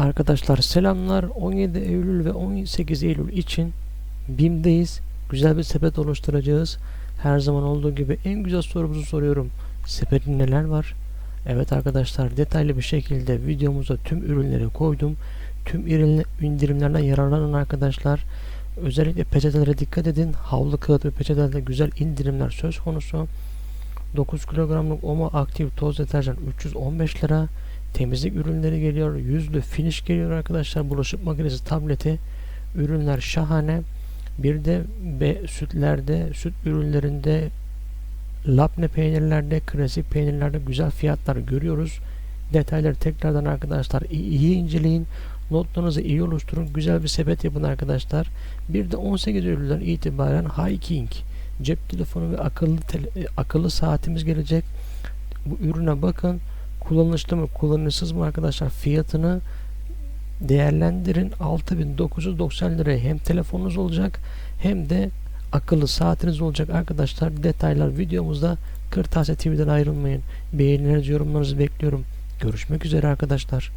Arkadaşlar selamlar. 17 Eylül ve 18 Eylül için BİM'deyiz. Güzel bir sepet oluşturacağız. Her zaman olduğu gibi en güzel sorumuzu soruyorum. Sepetin neler var? Evet arkadaşlar detaylı bir şekilde videomuza tüm ürünleri koydum. Tüm indirimlerden yararlanın arkadaşlar. Özellikle peçetelere dikkat edin. Havlu kağıt ve peçetelerde güzel indirimler söz konusu. 9 kilogramlık Omo aktif toz deterjan 315 lira. Temizlik ürünleri geliyor. Yüzlü finish geliyor arkadaşlar. Bulaşık makinesi tableti. Ürünler şahane. Bir de be, sütlerde, süt ürünlerinde labne peynirlerde, klasik peynirlerde güzel fiyatlar görüyoruz. Detayları tekrardan arkadaşlar iyi, inceleyin. Notlarınızı iyi oluşturun. Güzel bir sepet yapın arkadaşlar. Bir de 18 Eylül'den itibaren Hiking cep telefonu ve akıllı e, akıllı saatimiz gelecek. Bu ürüne bakın. Kullanışlı mı, kullanışsız mı arkadaşlar? Fiyatını değerlendirin. 6990 liraya hem telefonunuz olacak hem de akıllı saatiniz olacak arkadaşlar. Detaylar videomuzda. Kırtasiye TV'den ayrılmayın. Beğenilerinizi, yorumlarınızı bekliyorum. Görüşmek üzere arkadaşlar.